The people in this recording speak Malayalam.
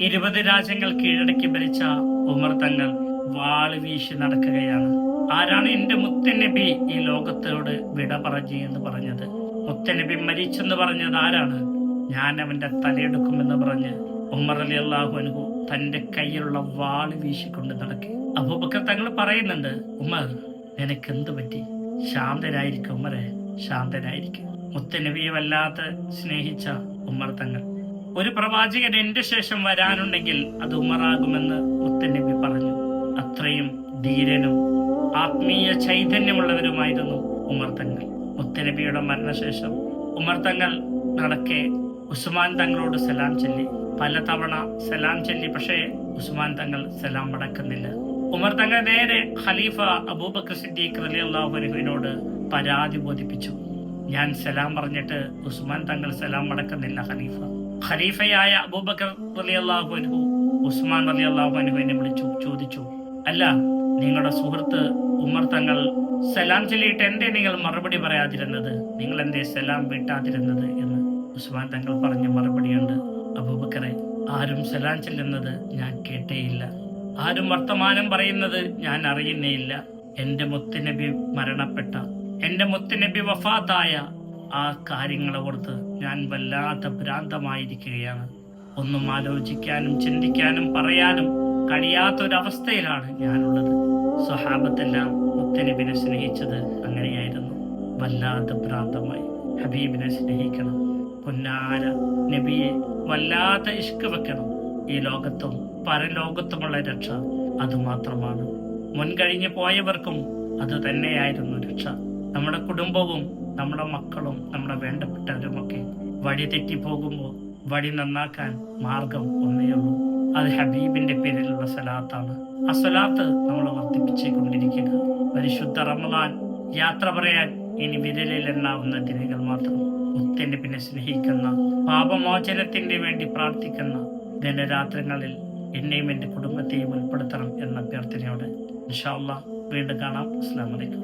ഇരുപത് രാജ്യങ്ങൾ കീഴടക്കി ഭരിച്ച ഉമർ തങ്ങൾ വാൾ വീശി നടക്കുകയാണ്. ആരാണ് എന്റെ മുത്തനബി? ഈ ലോകത്തോട് വിട പറഞ്ഞു എന്ന് പറഞ്ഞത്. മുത്തനബി മരിച്ചെന്ന് പറഞ്ഞത് ആരാണ്? ഞാൻ അവന്റെ തലയെടുക്കുമെന്ന് പറഞ്ഞ് ഉമർ അലി അള്ളാഹു അനുഭവം തന്റെ കയ്യിലുള്ള വാൾ വീശിക്കൊണ്ട് നടക്കി. അബൂബക്കർ തങ്ങൾ പറയുന്നുണ്ട് ഉമർ നിനക്ക് എന്ത് പറ്റി? ശാന്തനായിരിക്കും ഉമരെ ശാന്തനായിരിക്കും മുത്തനബിയെ വല്ലാതെ സ്നേഹിച്ച ഉമർ തങ്ങൾ ഒരു പ്രവാചകൻ എന്റെ ശേഷം വരാനുണ്ടെങ്കിൽ അത് ഉമറാകുമെന്ന് മുത്തനബി പറഞ്ഞു. അത്രയും ധീരനും ആത്മീയ ചൈതന്യമുള്ളവരുമായിരുന്നു ഉമർ തങ്ങൾ. മുത്തനബിയുടെ മരണശേഷം ഉമർ തങ്ങൾ നടക്കെ ഉസ്മാൻ തങ്ങളോട് സലാം ചൊല്ലി. പലതവണ സലാം ചൊല്ലി പക്ഷേ ഉസ്മാൻ തങ്ങൾ സലാം മടക്കുന്നില്ല. ഉമർ തങ്ങൾ നേരെ ഖലീഫ അബൂബക്കർ സിദ്ദീഖ് റലി അള്ളാഹുനുവിനോട് പരാതി ബോധിപ്പിച്ചു. ഞാൻ സലാം പറഞ്ഞിട്ട് ഉസ്മാൻ തങ്ങൾ സലാം മടക്കുന്നില്ല ഖലീഫ. ഖലീഫയായ അബൂബക്കർ റലി അള്ളാഹുനു ഉസ്മാൻ റലി അള്ളാഹുനുവിനെ വിളിച്ചു ചോദിച്ചു അല്ല നിങ്ങളുടെ സുഹൃത്ത് ഉമർ തങ്ങൾ സലാം ചൊല്ലിയിട്ട് എന്തേ നിങ്ങൾ മറുപടി പറയാതിരുന്നത്? നിങ്ങൾ എന്തേ സലാം വിട്ടാതിരുന്നത്? എന്ന് ഉസ്മാൻ തങ്ങൾ പറഞ്ഞ മറുപടിയുണ്ട്. അബൂബക്കറെ ആരും സലാം ചെല്ലുന്നത് ഞാൻ കേട്ടേയില്ല. ആരും വർത്തമാനം പറയുന്നത് ഞാൻ അറിയുന്നേയില്ല. എന്റെ മുത്തുനബി മരണപ്പെട്ട എന്റെ മുത്തുനബി വഫാത്തായ ആ കാര്യങ്ങളെ ഓർത്ത് ഞാൻ വല്ലാത്ത ഭ്രാന്തമായിരിക്കുകയാണ്. ഒന്നും ആലോചിക്കാനും ചിന്തിക്കാനും പറയാനും കഴിയാത്തൊരവസ്ഥയിലാണ് ഞാനുള്ളത്. സ്വഹാബത്തെല്ലാം മുത്തനബിനെ സ്നേഹിച്ചത് അങ്ങനെയായിരുന്നു. വല്ലാത്ത ഭ്രാന്തമായി ഹബീബിനെ സ്നേഹിക്കണം. പൊന്നാര നബിയെ വല്ലാത്ത ഇഷ്ക വെക്കണം. ഈ ലോകത്തും പരലോകത്തുമുള്ള രക്ഷ അതുമാത്രമാണ്. മുൻകഴിഞ്ഞു പോയവർക്കും അത് തന്നെയായിരുന്നു രക്ഷ. നമ്മുടെ കുടുംബവും നമ്മുടെ മക്കളും നമ്മുടെ വേണ്ടപ്പെട്ടവരുമൊക്കെ വഴി തെറ്റിപ്പോകുമ്പോൾ വഴി നന്നാക്കാൻ മാർഗം ഒന്നേ ഉള്ളൂ. അത് ഹബീബിന്റെ പേരിലുള്ള സലാത്താണ് ആ സലാത്ത് നമ്മൾ വർദ്ധിപ്പിച്ചു കൊണ്ടിരിക്കുക പരിശുദ്ധ റമദാൻ യാത്ര പറയാൻ ഇനി വിരലിൽ എണ്ണാവുന്ന ദിനങ്ങൾ മാത്രം മുത്തന്റെ പിന്നെ സ്നേഹിക്കുന്ന പാപമോചനത്തിന് വേണ്ടി പ്രാർത്ഥിക്കുന്ന ദിനരാത്രങ്ങളിൽ എന്നെയും എന്റെ കുടുംബത്തെയും ഉൾപ്പെടുത്തണം എന്ന അഭ്യർത്ഥനയോടെ ഇൻഷാല്ല വീണ്ടും കാണാം. അസ്സാം വലൈക്കും